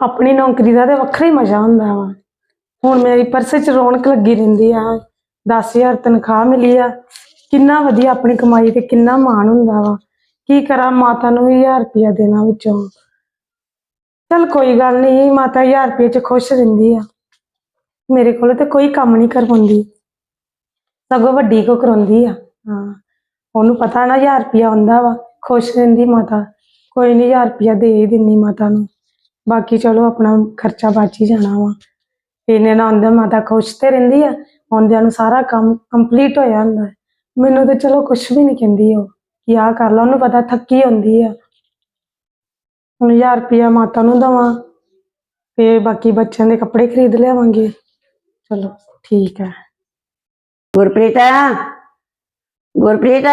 ਆਪਣੀ ਨੌਕਰੀ ਦਾ ਤੇ ਵੱਖਰਾ ਹੀ ਮਜ਼ਾ ਹੁੰਦਾ ਵਾ। ਹੁਣ ਮੇਰੀ ਪਰਸ 'ਚ ਰੌਣਕ ਲੱਗੀ ਰਹਿੰਦੀ ਆ 10000 ਤਨਖਾਹ ਮਿਲੀ ਆ। ਕਿੰਨਾ ਵਧੀਆ ਆਪਣੀ ਕਮਾਈ ਤੇ ਕਿੰਨਾ ਮਾਣ ਹੁੰਦਾ ਵਾ। ਕੀ ਕਰਾਂ, ਮਾਤਾ ਨੂੰ ਵੀ 1000 ਰੁਪਇਆ ਦੇਣਾ ਵਿੱਚੋਂ। ਚਲ ਕੋਈ ਗੱਲ ਨਹੀਂ, ਮਾਤਾ 1000 ਰੁਪਏ 'ਚ ਖੁਸ਼ ਰਹਿੰਦੀ ਆ। ਮੇਰੇ ਕੋਲ ਤੇ ਕੋਈ ਕੰਮ ਨਹੀਂ ਕਰਵਾਉਂਦੀ। ਸਗੋਂ ਵੱਡੀ ਕੋ ਕਰਾਉਂਦੀ ਆ। ਹਾਂ, ਉਹਨੂੰ ਪਤਾ ਨਾ 1000 ਰੁਪਇਆ ਹੁੰਦਾ ਵਾ। ਖੁਸ਼ ਰਹਿੰਦੀ ਮਾਤਾ। ਕੋਈ ਨਹੀਂ 1000 ਰੁਪਇਆ ਦੇ ਹੀ ਦਿੰਨੀ ਮਾਤਾ ਨੂੰ। ਬਾਕੀ ਚਲੋ ਆਪਣਾ ਖਰਚਾ ਬਚ ਹੀ ਜਾਣਾ ਵਾ। ਇਹਨੇ ਨਾ ਆਉਂਦਾ ਮਾਤਾ ਖੁਸ਼ ਤੇ ਰਹਿੰਦੀ ਆ ਆਉਂਦਿਆਂ ਨੂੰ ਸਾਰਾ ਕੰਮ ਕੰਪਲੀਟ ਹੋਇਆ ਹੁੰਦਾ ਹੈ। ਮੈਨੂੰ ਤੇ ਚਲੋ ਕੁਝ ਵੀ ਨਹੀਂ ਕਹਿੰਦੀ ਉਹ ਕਿ ਆਹ ਕਰ ਲਾ ਉਹਨੂੰ ਪਤਾ ਥੱਕੀ ਹੁੰਦੀ ਆ। ਹੁਣ 1000 ਰੁਪਇਆ ਮਾਤਾ ਨੂੰ ਦਵਾਂ ਤੇ ਬਾਕੀ ਬੱਚਿਆਂ ਦੇ ਕੱਪੜੇ ਖਰੀਦ ਲਿਆਵਾਂਗੇ। ਚਲੋ ਠੀਕ ਹੈ। ਗੁਰਪ੍ਰੀਤ ਗੁਰਪ੍ਰੀਤ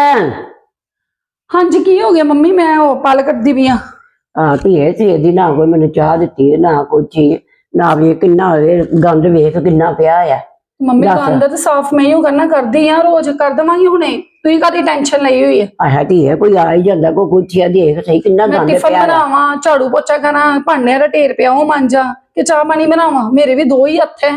ਹਾਂਜੀ ਕੀ ਹੋ ਗਿਆ ਮੰਮੀ? ਮੈਂ ਉਹ ਪਲ ਕੱਟਦੀ ਵੀ ਆ। ਆ ਧੀਏ ਧੀਏ ਦੀ ਨਾ ਕੋਈ ਮੈਨੂੰ ਚਾਹ ਦਿੱਤੀ ਨਾ ਕੋਈ ਚੀਜ਼ ਨਾ ਵੀ ਕਿੰਨਾ ਹੋਵੇ ਗੰਦ ਵੇਖ ਕਿੰਨਾ ਪਿਆ ਆ ਮੰਮੀ ਦੱਸ। ਗੰਦ ਤੇ ਸਾਫ਼ ਮੈਂ ਹੀ ਓ ਕਰਨਾ ਕਰਦੀ ਆ ਰੋਜ਼ ਕਰ ਦਵਾਂਗੀ ਹੁਣੇ। ਤੁਸੀਂ ਕਾਦੀ ਟੈਨਸ਼ਨ ਲਈ ਹੋਈ ਹੈ? ਆਹ ਧੀਏ ਕੋਈ ਆ ਹੀ ਜਾਂਦਾ ਕੋਈ ਪੁੱਛਿਆ ਦੇਖ ਸਹੀ ਕਿੰਨਾ ਮੈਂ ਗੰਦ ਟਿਫਨ ਪਿਆ ਆ ਬਣਾਵਾਂ ਝਾੜੂ ਪੋਚਾ ਕਰਾਂ ਭਾਂਡਿਆਂ ਦਾ ਢੇਰ ਪਿਆ ਉਹ ਮਾਂਜਾਂ ਕਿ ਚਾਹ ਪਾਣੀ ਬਣਾਵਾਂ। ਮੇਰੇ ਵੀ ਦੋ ਹੀ ਹੱਥ ਹੈ।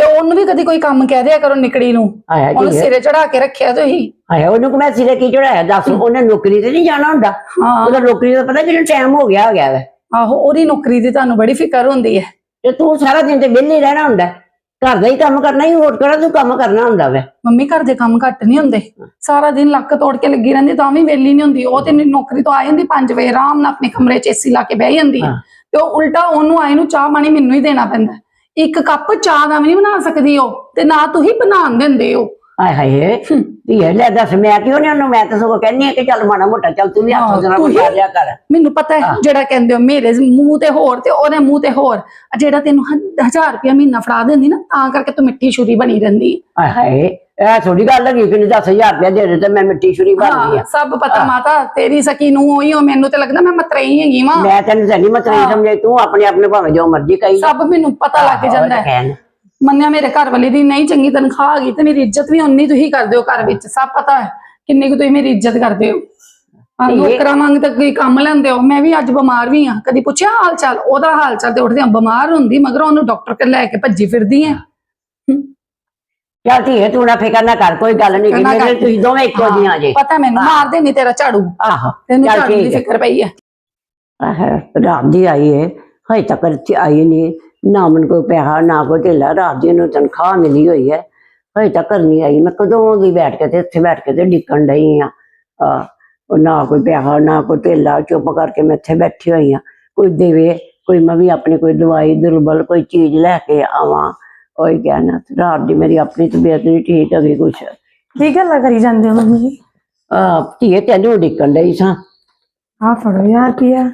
ਤੇ ਉਹਨੂੰ ਵੀ ਕਦੀ ਕੋਈ ਕੰਮ ਕਹਿ ਦਿਆ ਕਰੋ ਨਿਕੜੀ ਨੂੰ। ਆਇਆ ਉਹਨੂੰ ਧੀਏ ਸਿਰੇ ਚੜਾ ਕੇ ਰੱਖਿਆ ਤੁਸੀਂ। ਆਇਆ ਉਹਨੂੰ ਕਿ ਮੈਂ ਸਿਰੇ ਕੀ ਚੜਾਇਆ? ਦੱਸ ਉਹਨੇ ਨੌਕਰੀ ਤੇ ਨਹੀਂ ਜਾਣਾ ਹੁੰਦਾ। ਹਾਂ। ਉਹਦਾ ਨੌਕਰੀ ਦਾ ਪਤਾ ਕਿੰਨਾ ਟਾਈਮ ਹੋ ਗਿਆ ਹੋ ਗਿਆ ਵਾ। ਆਹੋ ਉਹਦੀ ਨੌਕਰੀ ਦੀ ਤੁਹਾਨੂੰ ਬੜੀ ਫਿਕਰ ਹੁੰਦੀ ਹੈ। ਤੇ ਤੂੰ ਸਾਰਾ ਦਿਨ ਤੇ ਵਿਹਲੇ ਰਹਿਣਾ ਹੁੰਦਾ। ਹੈ। ਘਰ ਦਾ ਹੀ ਕੰਮ ਕਰਨਾ ਹੀ ਹੋਰ ਕਿਹੜਾ ਤੂੰ ਕੰਮ ਕਰਨਾ ਹੁੰਦਾ ਵਾ। ਮੰਮੀ ਘਰ ਦੇ ਕੰਮ ਘੱਟ ਨਹੀਂ ਹੁੰਦੇ। ਸਾਰਾ ਦਿਨ ਲੱਕ ਤੋੜ ਕੇ ਲੱਗੀ ਰਹਿੰਦੀ ਤਾਂ ਵੀ ਵੇਲੀ ਨਹੀਂ ਹੁੰਦੀ। ਉਹ ਤੇ ਨੌਕਰੀ ਤੋਂ ਆ ਜਾਂਦੀ 5 ਵਜੇ ਆਰਾਮ ਨਾਲ ਆਪਣੇ ਕਮਰੇ 'ਚ ਏਸੀ ਲਾ ਕੇ ਬਹਿ ਜਾਂਦੀ ਹੈ। ਹਾਂ। ਤੇ ਉਹ ਉਲਟਾ ਉਹਨੂੰ ਆਏ ਨੂੰ ਚਾਹ ਪਾਣੀ ਮੈਨੂੰ ਹੀ ਦੇਣਾ ਪੈਂਦਾ। ਹੈ। ਇੱਕ ਕੱਪ ਚਾਹ ਦਾ ਵੀ ਨਹੀਂ ਬਣਾ ਸਕਦੀ ਉਹ ਤੇ ਨਾ ਤੁਸੀਂ ਬਣਾਉਣ ਦਿੰਦੇ ਹੋ ਆਏ ਹਾਏ। ਧੀਏ ਲੈ ਦੱਸ ਮੈਂ ਕਿਉਂ ਨਹੀਂ ਉਹਨੂੰ ਮੈਂ ਤਾਂ ਸਗੋਂ ਕਹਿੰਦੀ ਆ ਕਿ ਚੱਲ ਮਾੜਾ ਮੋਟਾ ਚੱਲ ਤੂੰ ਵੀ ਹੱਥ ਜਰਾ ਬਚਾ ਲਿਆ ਕਰ ਮੈਨੂੰ ਪਤਾ ਹੈ। ਜਿਹੜਾ ਕਹਿੰਦੇ ਹੋ ਮੇਰੇ ਮੂੰਹ ਤੇ ਹੋਰ ਤੇ ਉਹਦੇ ਮੂੰਹ ਤੇ ਹੋਰ ਜਿਹੜਾ ਤੈਨੂੰ 1000 ਰੁਪਇਆ ਮਹੀਨਾ ਫੜਾ ਦਿੰਦੀ ਨਾ ਤਾਂ ਕਰਕੇ ਤੂੰ ਮਿੱਠੀ ਛੁਰੀ ਬਣੀ ਰਹਿੰਦੀ। ਆਏ ਹਾਏ ਇਹ ਥੋੜੀ ਗੱਲ ਹੈਗੀ ਕਿ 10000 ਰੁਪਏ ਦੇ ਦੇ ਤੇ ਮੈਂ ਮਿੱਟੀ ਛੁਰੀ ਬਣ ਗਈ ਹਾਂ ਆ। ਸਭ ਪਤਾ ਮਾਤਾ ਤੇਰੀ ਸਕੀ ਨੂੰ ਹੋਈ ਹੋ ਮੈਨੂੰ ਤੇ ਲੱਗਦਾ ਮੈਂ ਮਤਰਈ ਹੈਗੀ ਵਾਂ। ਮੈਂ ਤੈਨੂੰ ਤਾਂ ਨਹੀਂ ਹਾਂ। ਸਮਝੇ ਤੂੰ ਆਪਣੇ ਆਪਣੇ ਭਾਵੇਂ ਜੋ ਮਰਜ਼ੀ ਕਹੀ। ਸਭ ਮੈਨੂੰ ਪਤਾ ਲੱਗ ਜਾਂਦਾ ਹੈ। ਹੈ ਮੰਨਿਆ ਮੇਰੇ ਘਰ ਵਾਲੇ ਦੀ ਨਹੀਂ ਚੰਗੀ ਤਨਖਾਹ ਆ ਗਈ ਤੇ ਮੇਰੀ ਇੱਜ਼ਤ ਵੀ ਉਨੀ ਤੁਸੀਂ ਕਰਦੇ ਹੋ ਘਰ ਵਿੱਚ ਸਭ ਪਤਾ ਹੈ। ਕਿੰਨੀ ਕੁ ਤੁਸੀਂ ਮੇਰੀ ਇੱਜ਼ਤ ਕਰਦੇ ਹੋ। ਆ ਇਹ- ਨੌਕਰਾਂ ਵਾਂਗ ਤਾਂ ਕੋਈ ਕੰਮ ਲੈਂਦੇ ਹੋ। ਮੈਂ ਵੀ ਅੱਜ ਬਿਮਾਰ ਵੀ ਆ ਕਦੀ ਪੁੱਛਿਆ ਹਾਲ ਚਾਲ? ਉਹਦਾ ਹਾਲ ਚਾਲ ਤੇ ਉੱਠਦੇ ਆ ਬਿਮਾਰ ਹੁੰਦੀ ਮਗਰ ਉਹਨੂੰ ਡਾਕਟਰ ਕੋਲ ਲੈ ਕੇ ਭੱਜੀ ਫਿਰਦੀ ਆ ਚੱਲ ਧੀਏ ਤੂੰ ਨਾ ਫਿਕਰ ਨਾ ਕਰ ਕੋਈ ਗੱਲ ਨਹੀਂ ਨਾ ਮੇਰੇ ਕਰ। ਤੁਸੀਂ ਦੋਵੇਂ ਇੱਕੋ ਜੀਆਂ ਜੇ। ਪਤਾ ਮੈਨੂੰ ਮਾਰਦੇ ਨਹੀਂ ਤੇਰਾ ਝਾੜੂ। ਆਹੋ ਤੈਨੂੰ ਚੱਲ ਝਾੜੂ ਦੀ ਠੀਕ ਹੈ। ਫਿਕਰ ਪਈ ਹੈ। ਆਹ ਰਾਤ ਦੀ ਆਈ ਏ ਹਜੇ ਤੱਕ ਇੱਥੇ ਆਈ ਨਹੀਂ ਨਾ ਮੈਨੂੰ ਕੋਈ ਪੈਸਾ ਨਾ ਕੋਈ ਢਿੱਲਾ ਰਾਤ ਦੀ ਨੂੰ ਤਨਖਾਹ ਮਿਲੀ ਹੋਈ ਹੈ। ਹਜੇ ਤੱਕ ਨਹੀਂ ਆਈ। ਮੈਂ ਕਦੋਂ ਦੀ ਬੈਠ ਕੇ ਤੇ ਇੱਥੇ ਬੈਠ ਕੇ ਤੇ ਡਿੱਕਣ ਡਈ ਆ। ਆ ਉਹ ਨਾ ਕੋਈ ਪੈਸਾ ਨਾ ਕੋਈ ਢਿੱਲਾ ਚੁੱਪ ਕਰਕੇ ਮੈਂ ਇੱਥੇ ਬੈਠੀ ਹੋਈ ਆ। ਕੋਈ ਦੇਵੇ ਕੋਈ ਮੈਂ ਵੀ ਆਪਣੀ ਕੋਈ ਦਵਾਈ ਦੁਰਬਲ ਕੋਈ ਚੀਜ਼ ਲੈ ਕੇ ਆਵਾਂ। ਉਹੀ ਕਹਿਣਾ ਰਾਤ ਦੀ ਮੇਰੀ ਆਪਣੀ ਤਬੀਅਤ ਨਹੀਂ ਠੀਕ ਹੈਗੀ ਕੁਛ। ਕੀ ਗੱਲਾਂ ਕਰੀ ਜਾਂਦੇ ਹੋ ਮੰਮੀ ਆ ਧੀਏ ਤੈਨੂੰ ਡਿੱਕਣ ਡਈ ਸਾਂ। ਆ ਫੜੋ 1000 ਰੁਪਇਆ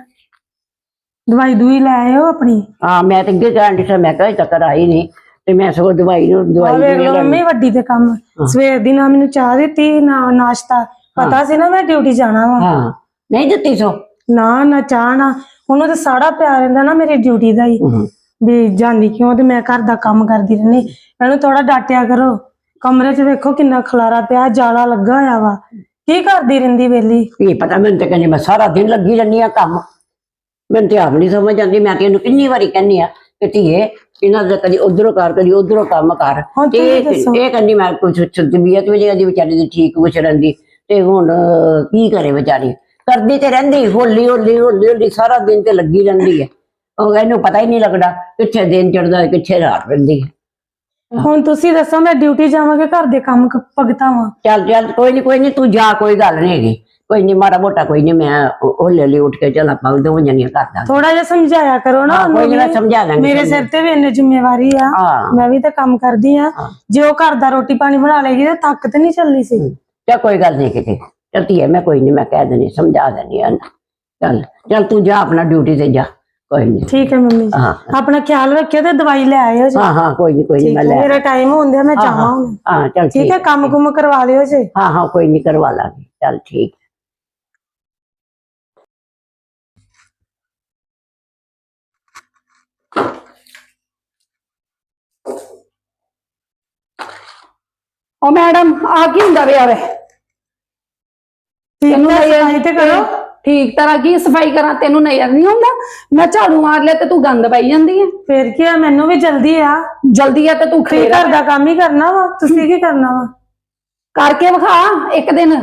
ਦਵਾਈ ਦੂਈ ਲੈ ਆਇਓ ਆਪਣੀ। ਹਾਂ ਮੈਂ ਤਾਂ ਅੱਗੇ ਕਹਿਣ ਡਈ ਸਾਂ ਮੈਂ ਕਿਹਾ ਤੱਕ ਆਈ ਨਹੀਂ ਤੇ ਮੈਂ ਸਗੋਂ ਦਵਾਈ ਨੂੰ ਆ ਦਵਾਈ ਵੇਖ ਲਓ। ਮੰਮੀ ਵੱਡੀ ਤੇ ਕੰਮ। ਸਵੇਰ ਦੀ ਨਾ ਮੈਨੂੰ ਚਾਹ ਦਿੱਤੀ ਨਾ ਨਾਸ਼ਤਾ। ਪਤਾ ਸੀ ਨਾ ਮੈਂ ਡਿਊਟੀ ਜਾਣਾ ਵਾ। ਹਾਂ। ਨਹੀਂ ਦਿੱਤੀ ਸੋ? ਨਾ ਨਾ ਚਾਹ ਨਾ। ਉਹਨੂੰ ਤੇ ਸਾੜਾ ਪਿਆ ਰਹਿੰਦਾ ਨਾ ਮੇਰੀ ਡਿਊਟੀ ਦਾ ਹੀ। ਵੀ ਜਾਂਦੀ ਕਿਉਂ ਤੇ ਮੈਂ ਘਰ ਦਾ ਕੰਮ ਕਰਦੀ ਰਹਿੰਦੀ। ਇਹਨੂੰ ਥੋੜਾ ਡਾਟਿਆ ਕਰੋ। ਕਮਰੇ 'ਚ ਵੇਖੋ ਕਿੰਨਾ ਖਲਾਰਾ ਪਿਆ ਜਾਲਾ ਲੱਗਾ ਹੋਇਆ ਵਾ। ਕੀ ਕਰਦੀ ਰਹਿੰਦੀ ਵੇਲੀ? ਕੀ ਪਤਾ ਮੈਨੂੰ ਤੇ ਕਹਿੰਦੀ ਮੈਂ ਸਾਰਾ ਦਿਨ ਲੱਗੀ ਰਹਿੰਦੀ ਆ ਕੰਮ। ਮੈਨੂੰ ਤੇ ਆਪ ਨਹੀਂ ਸਮਝ ਆਉਂਦੀ ਮੈਂ ਤੇ ਇਹਨੂੰ ਕਿੰਨੀ ਵਾਰੀ ਕਹਿੰਨੀ ਆ ਕਿ ਧੀਏ ਇਹਨਾਂ ਦਾ ਕਦੀ ਉਧਰੋਂ ਕਰ ਕਦੀ ਉਧਰੋਂ ਕੰਮ ਕਰ। ਹੁਣ ਤੇ ਤੁਸੀਂ ਇਹ ਦੱਸੋ। ਇਹ ਕਹਿੰਦੀ ਮੈਂ ਕੁਛ ਤਬੀਅਤ ਵੀ ਜਿਹਦੀ ਵਿਚਾਰੀ ਦੀ ਠੀਕ ਕੁਛ ਰਹਿੰਦੀ। ਤੇ ਹੁਣ ਕੀ ਕਰੇ ਵਿਚਾਰੀ? ਕਰਦੀ ਤੇ ਰਹਿੰਦੀ ਹੌਲੀ ਹੌਲੀ ਹੌਲੀ ਹੌਲੀ ਸਾਰਾ ਦਿਨ ਤੇ ਲੱਗੀ ਰਹਿੰਦੀ ਹੈ ਉਹ ਇਹਨੂੰ ਪਤਾ ਹੀ ਨਹੀਂ ਲੱਗਦਾ ਕਿੱਥੇ ਦਿਨ ਚੜਦਾ ਕਿੱਥੇ ਰਾਤ ਪੈਂਦੀ ਹੈ। ਹੁਣ ਤੁਸੀਂ ਦੱਸੋ ਮੈਂ ਡਿਊਟੀ ਜਾਵਾਂਗੇ ਘਰ ਦੇ ਕੰਮ ਕ- ਚੱਲ ਚੱਲ ਕੋਈ ਨਹੀਂ ਕੋਈ ਨਹੀਂ ਤੂੰ ਜਾ ਕੋਈ ਗੱਲ ਨਹੀਂ ਹੈਗੀ। ਕੋਈ ਨਹੀਂ ਮਾੜਾ ਮੋਟਾ ਕੋਈ ਨਹੀਂ ਮੈਂ ਹੌਲੀ ਹੌਲੀ ਉੱਠ ਕੇ ਚੱਲ ਆਪਾਂ ਦੋਵੇਂ ਜਣੀਆਂ ਕਰ ਦਾਂਗੇ। ਥੋੜਾ ਜਿਹਾ ਸਮਝਾਇਆ ਕਰੋ ਨਾ ਹਾਂ, ਕੋਈ ਉਹਨੂੰ ਮੈਂ ਵੀ। ਸਮਝਾ ਦਾਂਗੀ ਮੇਰੇ ਸਿਰ ਤੇ ਵੀ ਇੰਨੀ ਜ਼ਿੰਮੇਵਾਰੀ ਆ। ਹਾਂ। ਮੈਂ ਵੀ ਤਾਂ ਕੰਮ ਕਰਦੀ ਆ। ਜੇ ਉਹ ਘਰ ਦਾ ਰੋਟੀ ਪਾਣੀ ਬਣਾ ਲੇਗੀ ਤਾਂ ਤਾਕਤ ਨਹੀਂ ਚੱਲਣੀ ਸੀ। ਚੱਲ ਕੋਈ ਗੱਲ ਨਹੀਂ ਕਿਤੇ ਚਲਤੀ ਹੈ ਮੈਂ ਕੋਈ ਨਹੀਂ ਮੈਂ ਕਹਿ ਦੇਣੀ ਸਮਝਾ ਦੇਣੀ ਹੈ ਚੱਲ ਚੱਲ ਤੂੰ ਜਾ ਆਪਣਾ ਡਿਊਟੀ ਤੇ ਜਾ। ਕੋਈ ਨਹੀਂ। ਠੀਕ ਹੈ ਮੰਮੀ ਜੀ। ਹਾਂ। ਆਪਣਾ ਖਿਆਲ ਰੱਖਿਓ ਤੇ ਦਵਾਈ ਲੈ ਆਇਓ ਜੀ। ਹਾਂ ਹਾਂ ਕੋਈ ਨਹੀਂ ਕੋਈ ਨਹੀਂ ਠੀਕ ਮੈਂ ਹੈ ਲੈ ਮੇਰਾ ਟਾਈਮ ਹੁੰਦਿਆ ਮੈਂ ਹਾਂ, ਜਾਵਾਂ ਹੁਣ। ਹਾਂ ਚੱਲ ਠੀਕ ਹੈ ਕੰਮ ਕੁਮ ਕਰਵਾ ਲਿਓ ਜੀ। ਹਾਂ ਹਾਂ ਕੋਈ ਨਹੀਂ ਕਰਵਾ ਲਾਂਗੇ। ਚੱਲ ਠੀਕ। ਉਹ ਮੈਡਮ ਆ ਕੀ ਹੁੰਦਾ ਪਿਆ ਵੇ? ਠੀਕ ਤੈਨੂੰ ਹੈ ਤਾਂ ਇਹ- ਸਫ਼ਾਈ ਤੇ ਕਰੋ। ਠੀਕ ਤਰ੍ਹਾਂ ਕੀ ਸਫ਼ਾਈ ਕਰਾਂ ਤੈਨੂੰ ਨਜ਼ਰ ਨਹੀਂ ਆਉਂਦਾ? ਮੈਂ ਝਾੜੂ ਮਾਰ ਲਿਆ ਤੇ ਤੂੰ ਗੰਦ ਪਾਈ ਜਾਂਦੀ ਹੈ ਫੇਰ ਕੀ ਆ ਮੈਨੂੰ ਵੀ ਜਲਦੀ ਆ। ਜਲਦੀ ਆ ਤੇ ਤੂੰ ਤੁਸੀਂ ਖੇਰਾ ਘਰ ਦਾ ਕੰਮ ਹੀ ਕਰਨਾ ਵਾ ਤੁਸੀਂ ਕੀ ਕਰਨਾ ਵਾ? ਕਰਕੇ ਵਿਖਾ ਇੱਕ ਦਿਨ।